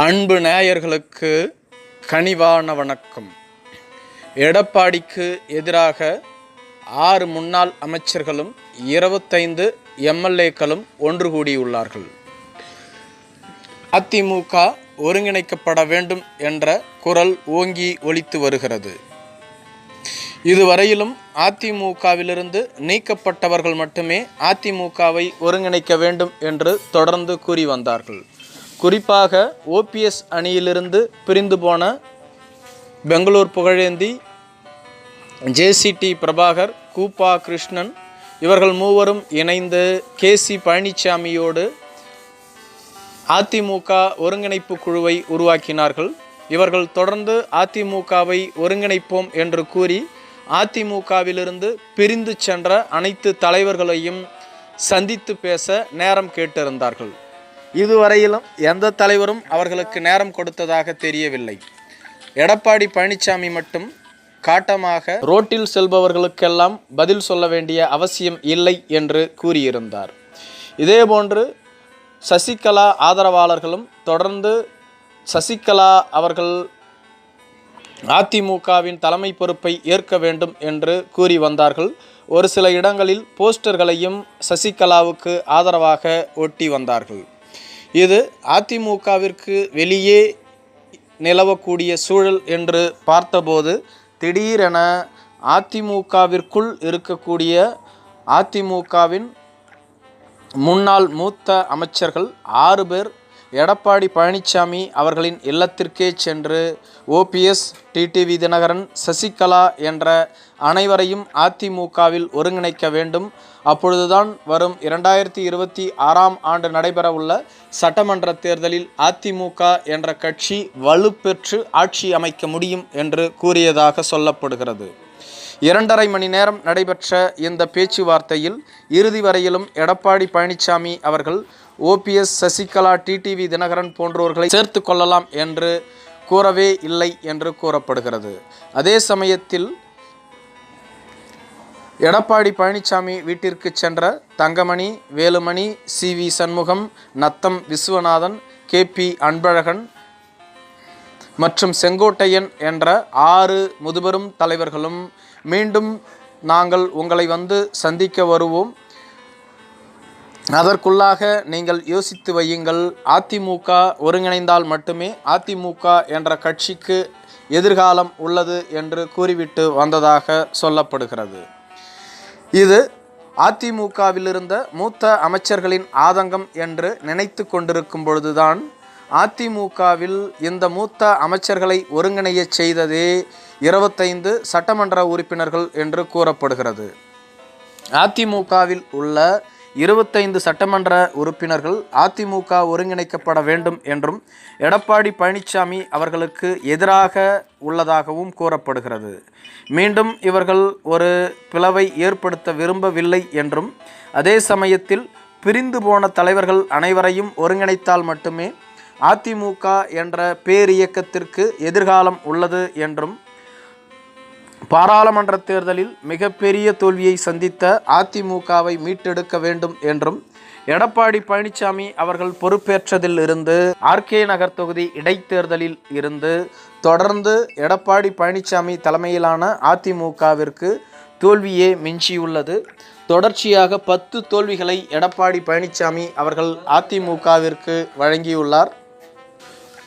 அன்பு நேயர்களுக்கு கனிவான வணக்கம். எடப்பாடிக்கு எதிராக ஆறு முன்னாள் அமைச்சர்களும் இருபத்தைந்து எம்எல்ஏக்களும் ஒன்று கூடியுள்ளார்கள். அதிமுக ஒருங்கிணைக்கப்பட வேண்டும் என்ற குரல் ஓங்கி ஒலித்து வருகிறது. இதுவரையிலும் அதிமுகவிலிருந்து நீக்கப்பட்டவர்கள் மட்டுமே அதிமுகவை ஒருங்கிணைக்க வேண்டும் என்று தொடர்ந்து கூறி வந்தார்கள். குறிப்பாக ஓபிஎஸ் அணியிலிருந்து பிரிந்து போன பெங்களூர் புகழேந்தி ஜேசிடி பிரபாகர் கூப்பா கிருஷ்ணன் இவர்கள் மூவரும் இணைந்து கேசி பழனிசாமியோடு அதிமுக ஒருங்கிணைப்பு குழுவை உருவாக்கினார்கள். இவர்கள் தொடர்ந்து அதிமுகவை ஒருங்கிணைப்போம் என்று கூறி அதிமுகவிலிருந்து பிரிந்து சென்ற அனைத்து தலைவர்களையும் சந்தித்து பேச நேரம் கேட்டிருந்தார்கள். இதுவரையிலும் எந்த தலைவரும் அவர்களுக்கு நேரம் கொடுத்ததாக தெரியவில்லை. எடப்பாடி பழனிசாமி மட்டும் காட்டமாக ரோட்டில் செல்பவர்களுக்கெல்லாம் பதில் சொல்ல வேண்டிய அவசியம் இல்லை என்று கூறியிருந்தார். இதேபோன்று சசிகலா ஆதரவாளர்களும் தொடர்ந்து சசிகலா அவர்கள் அதிமுகவின் தலைமை பொறுப்பை ஏற்க வேண்டும் என்று கூறி வந்தார்கள். ஒரு சில இடங்களில் போஸ்டர்களையும் சசிகலாவுக்கு ஆதரவாக ஒட்டி வந்தார்கள். இது அதிமுகவிற்கு வெளியே நிலவக்கூடிய சூழல் என்று பார்த்தபோது திடீரென அதிமுகவிற்குள் இருக்கக்கூடிய அதிமுகவின் முன்னாள் மூத்த அமைச்சர்கள் ஆறு பேர் எடப்பாடி பழனிசாமி அவர்களின் இல்லத்திற்கே சென்று ஓபிஎஸ் டிடிவி தினகரன் சசிகலா என்ற அனைவரையும் அதிமுகவில் ஒருங்கிணைக்க வேண்டும். அப்பொழுதுதான் வரும் இரண்டாயிரத்தி இருபத்தி ஆறாம் ஆண்டு நடைபெறவுள்ள சட்டமன்ற தேர்தலில் அதிமுக என்ற கட்சி வலுப்பெற்று ஆட்சி அமைக்க முடியும் என்று கூறியதாக சொல்லப்படுகிறது. இரண்டரை மணி நேரம் நடைபெற்ற இந்த பேச்சுவார்த்தையில் இறுதி வரையிலும் எடப்பாடி பழனிசாமி அவர்கள் ஓபிஎஸ் சசிகலா டிடிவி தினகரன் போன்றோர்களை சேர்த்து கொள்ளலாம் என்று கூறவே இல்லை என்று கூறப்படுகிறது. அதே சமயத்தில் எடப்பாடி பழனிசாமி வீட்டிற்கு சென்ற Thangamani Velumani C V Shanmugam Natham Viswanathan K P Anbazhagan மற்றும் செங்கோட்டையன் என்ற ஆறு முதுபெரும் தலைவர்களும் மீண்டும் நாங்கள் உங்களை வந்து சந்திக்க வருவோம். அதற்குள்ளாக நீங்கள் யோசித்து வையுங்கள் அதிமுக ஒருங்கிணைந்தால் மட்டுமே அதிமுக என்ற கட்சிக்கு எதிர்காலம் உள்ளது என்று கூறிவிட்டு வந்ததாக சொல்லப்படுகிறது. இது அதிமுகவில் இருந்த மூத்த அமைச்சர்களின் ஆதங்கம் என்று நினைத்து கொண்டிருக்கும் பொழுதுதான் அதிமுகவில் இந்த மூத்த அமைச்சர்களை ஒருங்கிணையச் செய்ததே இருபத்தைந்து சட்டமன்ற உறுப்பினர்கள் என்று கூறப்படுகிறது. அதிமுகவில் உள்ள இருபத்தைந்து சட்டமன்ற உறுப்பினர்கள் அதிமுக ஒருங்கிணைக்கப்பட வேண்டும் என்றும் எடப்பாடி பழனிசாமி அவர்களுக்கு எதிராக உள்ளதாகவும் கூறப்படுகிறது. மீண்டும் இவர்கள் ஒரு பிளவை ஏற்படுத்த விரும்பவில்லை என்றும் அதே சமயத்தில் பிரிந்து போன தலைவர்கள் அனைவரையும் ஒருங்கிணைத்தால் மட்டுமே அதிமுக என்ற பேரியக்கத்திற்கு எதிர்காலம் உள்ளது என்றும் பாராளுமன்ற தேர்தலில் மிகப்பெரிய தோல்வியை சந்தித்த அதிமுகவை மீட்டெடுக்க வேண்டும் என்றும் எடப்பாடி பழனிசாமி அவர்கள் பொறுப்பேற்றதில் இருந்து ஆர்கே நகர் தொகுதி இடைத்தேர்தலில் இருந்து தொடர்ந்து எடப்பாடி பழனிசாமி தலைமையிலான அதிமுகவிற்கு தோல்வியே மிஞ்சியுள்ளது. தொடர்ச்சியாக பத்து தோல்விகளை எடப்பாடி பழனிசாமி அவர்கள் அதிமுகவிற்கு வழங்கியுள்ளார்.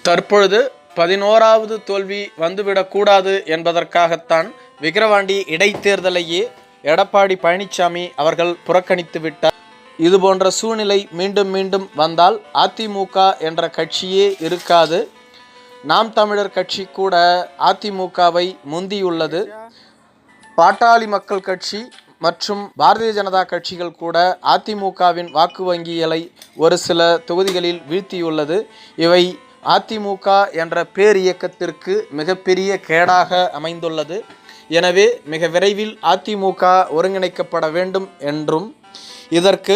தற்பொழுது பதினோராவது தோல்வி வந்துவிடக்கூடாது என்பதற்காகத்தான் விக்கிரவாண்டி இடைத்தேர்தலையே எடப்பாடி பழனிசாமி அவர்கள் புறக்கணித்து விட்டார். இது போன்ற சூழ்நிலை மீண்டும் மீண்டும் வந்தால் அதிமுக என்ற கட்சியே இருக்காது. நாம் தமிழர் கட்சி கூட அதிமுகவை முந்தியுள்ளது. பாட்டாளி மக்கள் கட்சி மற்றும் பாரதிய ஜனதா கட்சிகள் கூட அதிமுகவின் வாக்கு வங்கிகளை ஒரு சில தொகுதிகளில் வீழ்த்தியுள்ளது. இவை அதிமுக என்ற பேர் இயக்கத்திற்கு மிகப்பெரிய கேடாக அமைந்துள்ளது. எனவே மிக விரைவில் அதிமுக ஒருங்கிணைக்கப்பட வேண்டும் என்றும் இதற்கு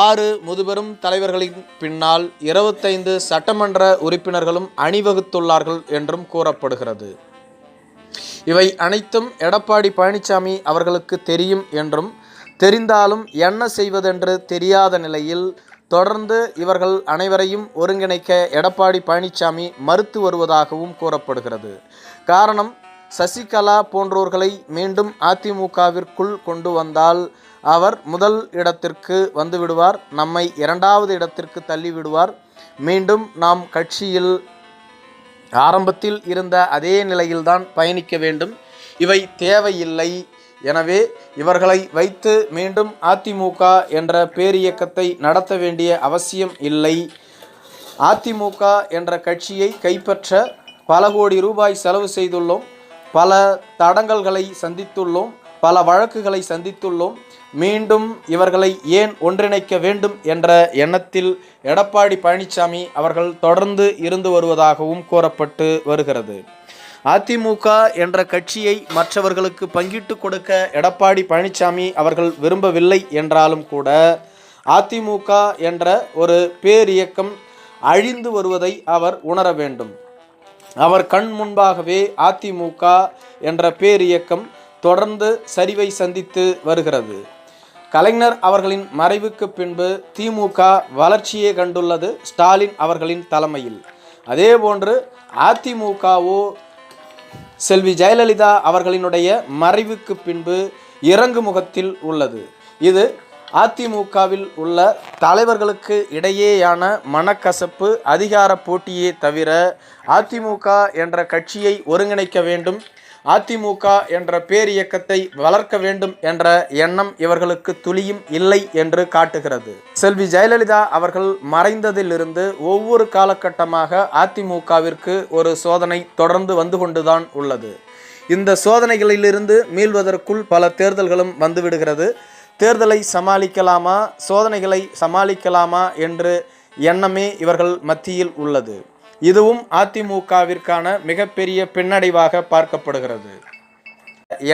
ஆறு முதுபெரும் தலைவர்களின் பின்னால் இருபத்தைந்து சட்டமன்ற உறுப்பினர்களும் அணிவகுத்துள்ளார்கள் என்றும் கூறப்படுகிறது. இவை அனைத்தும் எடப்பாடி பழனிசாமி அவர்களுக்கு தெரியும் என்றும் தெரிந்தாலும் என்ன செய்வதென்று தெரியாத நிலையில் தொடர்ந்து இவர்கள் அனைவரையும் ஒருங்கிணைக்க எடப்பாடி பழனிசாமி மறுத்து வருவதாகவும் கூறப்படுகிறது. காரணம் சசிகலா போன்றோர்களை மீண்டும் அதிமுகவிற்குள் கொண்டு வந்தால் அவர் முதல் இடத்திற்கு வந்துவிடுவார் நம்மை இரண்டாவது இடத்திற்கு தள்ளிவிடுவார். மீண்டும் நாம் கட்சியில் ஆரம்பத்தில் இருந்த அதே நிலையில்தான் பயணிக்க வேண்டும். இவை தேவையில்லை. எனவே இவர்களை வைத்து மீண்டும் அதிமுக என்ற பேரியக்கத்தை நடத்த வேண்டிய அவசியம் இல்லை. அதிமுக என்ற கட்சியை கைப்பற்ற பல கோடி ரூபாய் செலவு செய்துள்ளோம். பல தடங்கல்களை சந்தித்துள்ளோம் பல வழக்குகளை சந்தித்துள்ளோம். மீண்டும் இவர்களை ஏன் ஒன்றிணைக்க வேண்டும் என்ற எண்ணத்தில் எடப்பாடி பழனிசாமி அவர்கள் தொடர்ந்து இருந்து வருவதாகவும் கூறப்பட்டு வருகிறது. அதிமுக என்ற கட்சியை மற்றவர்களுக்கு பங்கிட்டு கொடுக்க எடப்பாடி பழனிசாமி அவர்கள் விரும்பவில்லை என்றாலும் கூட அதிமுக என்ற ஒரு பேரியக்கம் அழிந்து வருவதை அவர் உணர வேண்டும். அவர் கண் முன்பாகவே அதிமுக என்ற பேர் இயக்கம் தொடர்ந்து சரிவை சந்தித்து வருகிறது. கலைஞர் அவர்களின் மறைவுக்கு பின்பு திமுக வளர்ச்சியே கண்டுள்ளது ஸ்டாலின் அவர்களின் தலைமையில். அதேபோன்று அதிமுகவோ செல்வி ஜெயலலிதா அவர்களினுடைய மறைவுக்கு பின்பு இறங்கு முகத்தில் உள்ளது. இது அதிமுகவில் உள்ள தலைவர்களுக்கு இடையேயான மனக்கசப்பு அதிகார போட்டியே தவிர அதிமுக என்ற கட்சியை ஒருங்கிணைக்க வேண்டும் அதிமுக என்ற பேரியக்கத்தை வளர்க்க வேண்டும் என்ற எண்ணம் இவர்களுக்கு துளியும் இல்லை என்று காட்டுகிறது. செல்வி ஜெயலலிதா அவர்கள் மறைந்ததிலிருந்து ஒவ்வொரு காலகட்டமாக அதிமுகவிற்கு ஒரு சோதனை தொடர்ந்து வந்து கொண்டுதான் உள்ளது. இந்த சோதனைகளிலிருந்து மீள்வதற்குள் பல தேர்தல்களும் வந்துவிடுகிறது தேர்தலை சமாளிக்கலாமா சோதனைகளை சமாளிக்கலாமா என்று எண்ணமே இவர்கள் மத்தியில் உள்ளது. இதுவும் அதிமுகவிற்கான மிகப்பெரிய பின்னடைவாக பார்க்கப்படுகிறது.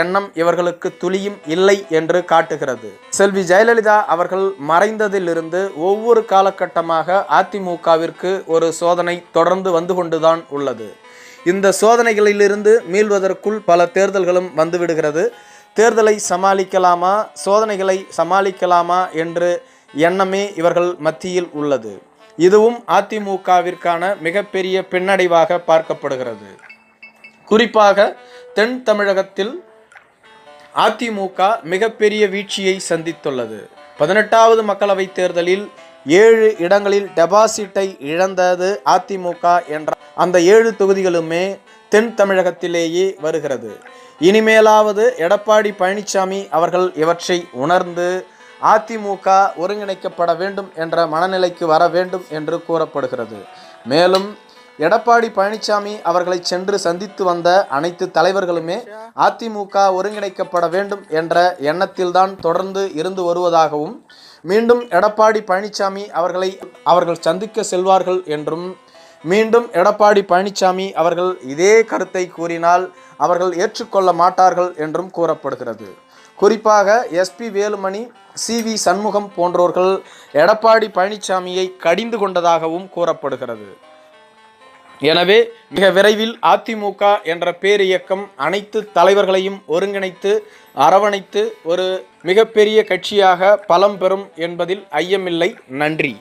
எண்ணம் இவர்களுக்கு துளியும் இல்லை என்று காட்டுகிறது. செல்வி ஜெயலலிதா அவர்கள் மறைந்ததிலிருந்து ஒவ்வொரு காலகட்டமாக அதிமுகவிற்கு ஒரு சோதனை தொடர்ந்து வந்து கொண்டுதான் உள்ளது. இந்த சோதனைகளிலிருந்து மீள்வதற்குள் பல தேர்தல்களும் வந்துவிடுகிறது தேர்தலை சமாளிக்கலாமா சோதனைகளை சமாளிக்கலாமா என்று எண்ணமே இவர்கள் மத்தியில் உள்ளது. இதுவும் அதிமுகவிற்கான மிகப்பெரிய பின்னடைவாக பார்க்கப்படுகிறது. குறிப்பாக தென் தமிழகத்தில் அதிமுக மிகப்பெரிய வீழ்ச்சியை சந்தித்துள்ளது. பதினெட்டாவது மக்களவைத் தேர்தலில் ஏழு இடங்களில் டெபாசிட்டை இழந்தது அதிமுக என்ற அந்த ஏழு தொகுதிகளுமே தென் தமிழகத்திலேயே வருகிறது. இனிமேலாவது எடப்பாடி பழனிசாமி அவர்கள் இவற்றை உணர்ந்து அதிமுக ஒருங்கிணைக்கப்பட வேண்டும் என்ற மனநிலைக்கு வர வேண்டும் என்று கூறப்படுகிறது. மேலும் எடப்பாடி பழனிசாமி அவர்களை சென்று சந்தித்து வந்த அனைத்து தலைவர்களுமே அதிமுக ஒருங்கிணைக்கப்பட வேண்டும் என்ற எண்ணத்தில்தான் தொடர்ந்து இருந்து வருவதாகவும் மீண்டும் எடப்பாடி பழனிசாமி அவர்களை அவர்கள் சந்திக்க செல்வார்கள் என்றும் மீண்டும் எடப்பாடி பழனிசாமி அவர்கள் இதே கருத்தை கூறினால் அவர்கள் ஏற்றுக்கொள்ள மாட்டார்கள் என்றும் கூறப்படுகிறது. குறிப்பாக SP Velumani C V Shanmugam போன்றோர்கள் Edappadi பழனிசாமியை கடிந்து கொண்டதாகவும் கூறப்படுகிறது. எனவே மிக விரைவில் அதிமுக என்ற பேரியக்கம் அனைத்து தலைவர்களையும் ஒருங்கிணைத்து அரவணைத்து ஒரு மிகப்பெரிய கட்சியாக பலம் பெறும் என்பதில் ஐயமில்லை. நன்றி.